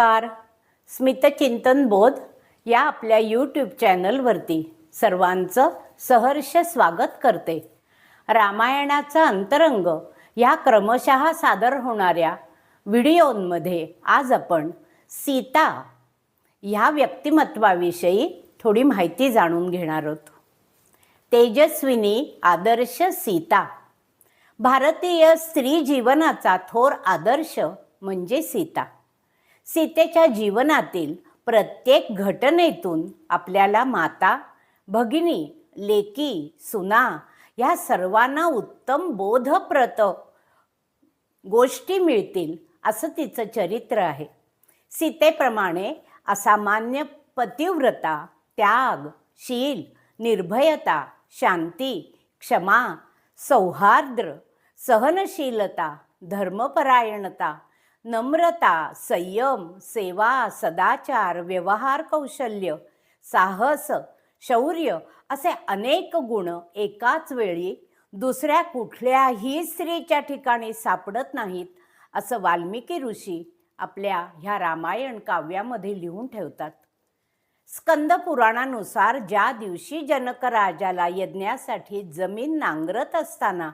नमस्कार. स्मितचिंतन बोध या आपल्या यूट्यूब चॅनलवरती सर्वांचं सहर्ष स्वागत करते. रामायणाचा अंतरंग ह्या क्रमशः सादर होणाऱ्या व्हिडिओंमध्ये आज आपण सीता ह्या व्यक्तिमत्वाविषयी थोडी माहिती जाणून घेणार आहोत. तेजस्विनी आदर्श सीता. भारतीय स्त्री जीवनाचा थोर आदर्श म्हणजे सीता. सीतेच्या जीवनातील प्रत्येक घटनेतून आपल्याला माता भगिनी लेकी सुना ह्या सर्वांना उत्तम बोधप्रत गोष्टी मिळतील असं तिचं चरित्र आहे. सीतेप्रमाणे असामान्य पतिव्रता त्याग शील निर्भयता शांती क्षमा सौहार्द्र सहनशीलता धर्मपरायणता नम्रता संयम सेवा सदाचार व्यवहार कौशल्य साहस शौर्य असे अनेक गुण एकाच वेळी दुसऱ्या कुठल्याही स्त्रीच्या ठिकाणी सापडत नाहीत असं वाल्मिकी ऋषी आपल्या ह्या रामायण काव्यामध्ये लिहून ठेवतात. स्कंद पुराणानुसार ज्या दिवशी जनक राजाला यज्ञासाठी जमीन नांगरत असताना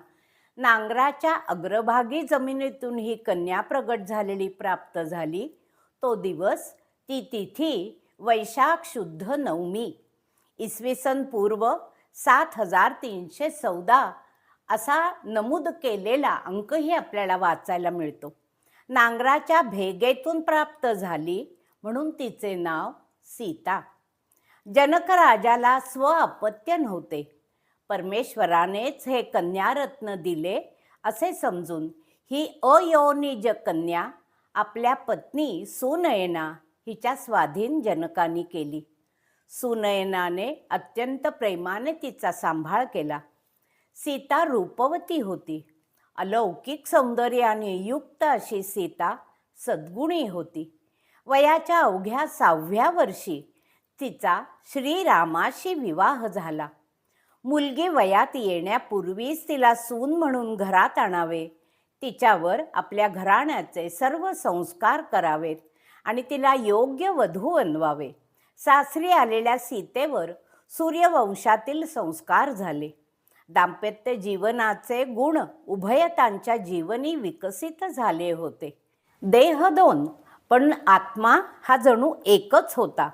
नांगराच्या अग्रभागी जमिनीतून ही कन्या प्रगट झालेली प्राप्त झाली. तो दिवस ती तिथी वैशाख शुद्ध नवमी. इसवी सन पूर्व सात हजार तीनशे चौदा. असा नमूद केलेला अंकही आपल्याला वाचायला मिळतो. नांगराच्या भेगेतून प्राप्त झाली म्हणून तिचे नाव सीता. जनक राजाला स्व अपत्य नव्हते. परमेश्वरानेच हे कन्यारत्न दिले असे समजून ही अयोनिज कन्या आपल्या पत्नी सुनयना हिच्या स्वाधीन जनकांनी केली. सुनयनाने अत्यंत प्रेमाने तिचा सांभाळ केला. सीता रूपवती होती. अलौकिक सौंदर्याने युक्त अशी सीता सद्गुणी होती. वयाच्या अवघ्या सहाव्या वर्षी तिचा श्रीरामाशी विवाह झाला. मुलगी वयात येण्यापूर्वीच तिला सून म्हणून घरात आणावे. तिच्यावर आपल्या घराण्याचे सर्व संस्कार करावेत आणि तिला योग्य वधू बनवावे सासरी आलेल्या सीतेवर सूर्यवंशातील संस्कार झाले. दाम्पत्य जीवनाचे गुण उभयतांच्या जीवनी विकसित झाले होते. देह दोन पण आत्मा हा जणू एकच होता.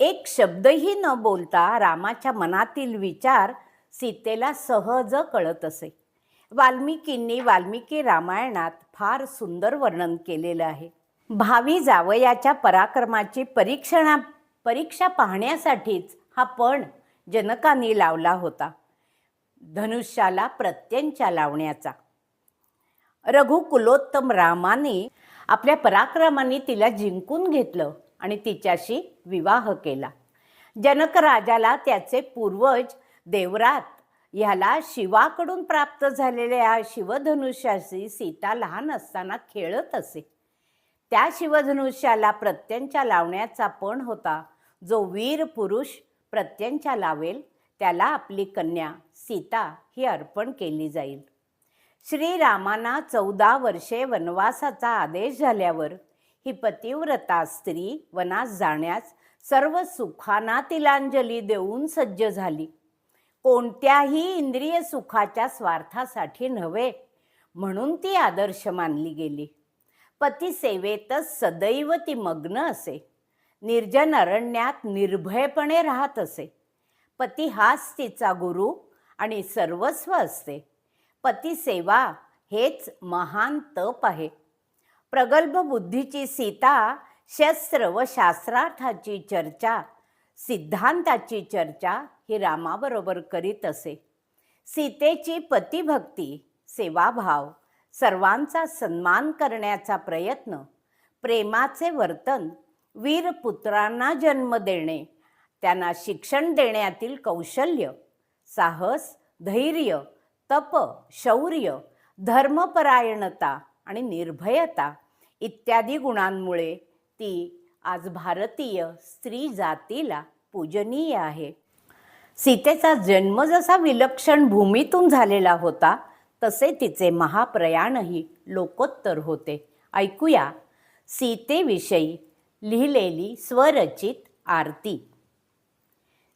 एक शब्दही न बोलता रामाच्या मनातील विचार सीतेला सहज कळत असे. वाल्मिकींनी वाल्मिकी रामायणात फार सुंदर वर्णन केलेलं आहे. भावी जावयाच्या पराक्रमाची परीक्षणा परीक्षा पाहण्यासाठीच हा पण जनकांनी लावला होता. धनुष्याला प्रत्यंच्या लावण्याचा. रघुकुलोत्तम रामाने आपल्या पराक्रमाने तिला जिंकून घेतलं आणि तिच्याशी विवाह केला. जनक राजाला त्याचे पूर्वज देवरात. ह्याला शिवाकडून प्राप्त झालेल्या शिवधनुष्याशी सीता लहान असताना खेळत असे. त्या शिवधनुष्याला प्रत्यंच्या लावण्याचा पण होता. जो वीर पुरुष प्रत्यंच्या लावेल त्याला आपली कन्या सीता ही अर्पण केली जाईल. श्रीरामांना चौदा वर्षे वनवासाचा आदेश झाल्यावर ही पतिव्रता स्त्री वनास जाण्यास सर्व सुखांना तिलांजली देऊन सज्ज झाली. कोणत्याही इंद्रिय सुखाच्या स्वार्थासाठी नव्हे म्हणून ती आदर्श मानली गेली. पती सेवेतच सदैव ती मग्न असे. निर्जन अरण्यात निर्भयपणे राहत असे. पती हाच तिचा गुरु आणि सर्वस्व असते. पती सेवा हेच महान तप आहे. प्रगल्भ बुद्धीची सीता शस्त्र व शास्त्रार्थाची चर्चा सिद्धांताची चर्चा ही रामाबरोबर करीत असे. सीतेची पतिभक्ती सेवाभाव सर्वांचा सन्मान करण्याचा प्रयत्न प्रेमाचे वर्तन वीरपुत्रांना जन्म देणे त्यांना शिक्षण देण्यातील कौशल्य साहस धैर्य तप शौर्य धर्मपरायणता आणि निर्भयता इत्यादी गुणांमुळे ती आज भारतीय स्त्री जातीला पूजनीय आहे. सीतेचा जन्म जसा विलक्षण भूमीतून झालेला होता तसे तिचे महाप्रयाणही लोकोत्तर होते. ऐकूया. सीतेविषयी लिहिलेली स्वरचित आरती.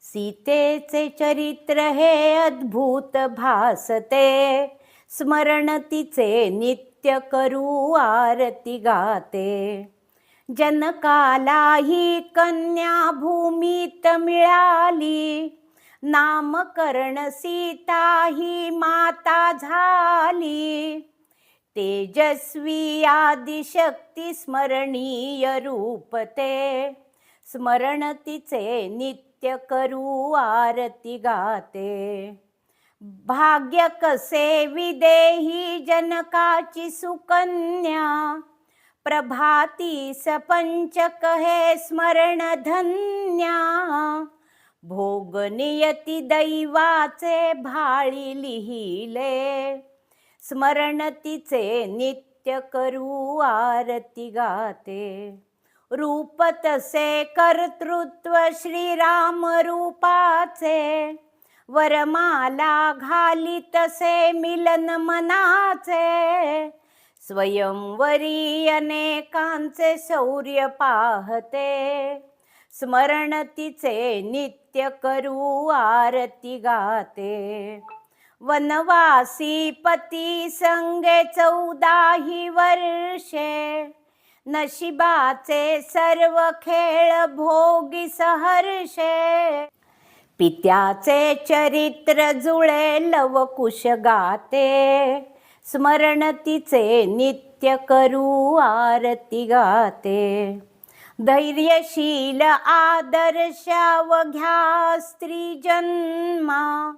सीतेचे चरित्र हे अद्भुत भासते. स्मरण तिचे नित्य करू आरती गाते. जनकालाही कन्या भूमीत मिळाली. नामकरण सीता ही माता झाली. तेजस्वी आदिशक्ती स्मरणीय रूपते स्मरण तिचे नित्य करू आरती गाते. भाग्य कसे विदेही जनकाची सुकन्या. प्रभाती सपंचक हे स्मरण धन्या. भोगनियती दैवाचे भाळी लिहिले. स्मरण तिचे नित्य करू आरती गाते. रूप तसे कर्तृत्व श्रीराम रूपाचे. वरमाला घाली तसे मिलन मनाचे. स्वयंवरी अनेकांचे शौर्य पाहते. स्मरण तिचे नित्य करू आरती गाते. वनवासी पती संगे चौदाही वर्षे नशिबाचे सर्व खेळ भोगी सहर्षे. पित्याचे चरित्र जुळे लवकुश गाते. स्मरण तिचे नित्य करू आरती गाते. धैर्यशील आदर्शाव घ्या स्त्री जन्मा.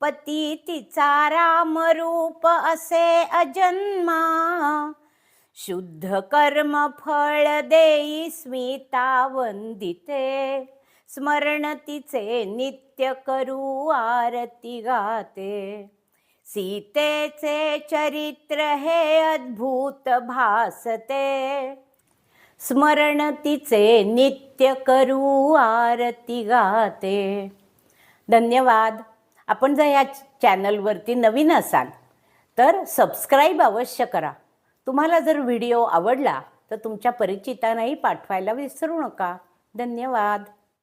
पती तिचा रामरूप असे अजन्मा. शुद्ध कर्म फळ देई स्मिता वंदिते. स्मरण तिचे नित्य करू आरती गाते. सीतेचे चरित्र हे अद्भुत भासते. स्मरण तिचे नित्य करू आरती गाते. धन्यवाद. आपण जर या चॅनलवरती नवीन असाल तर सबस्क्राईब अवश्य करा. तुम्हाला जर व्हिडिओ आवडला तर तुमच्या परिचितांनाही पाठवायला विसरू नका. धन्यवाद.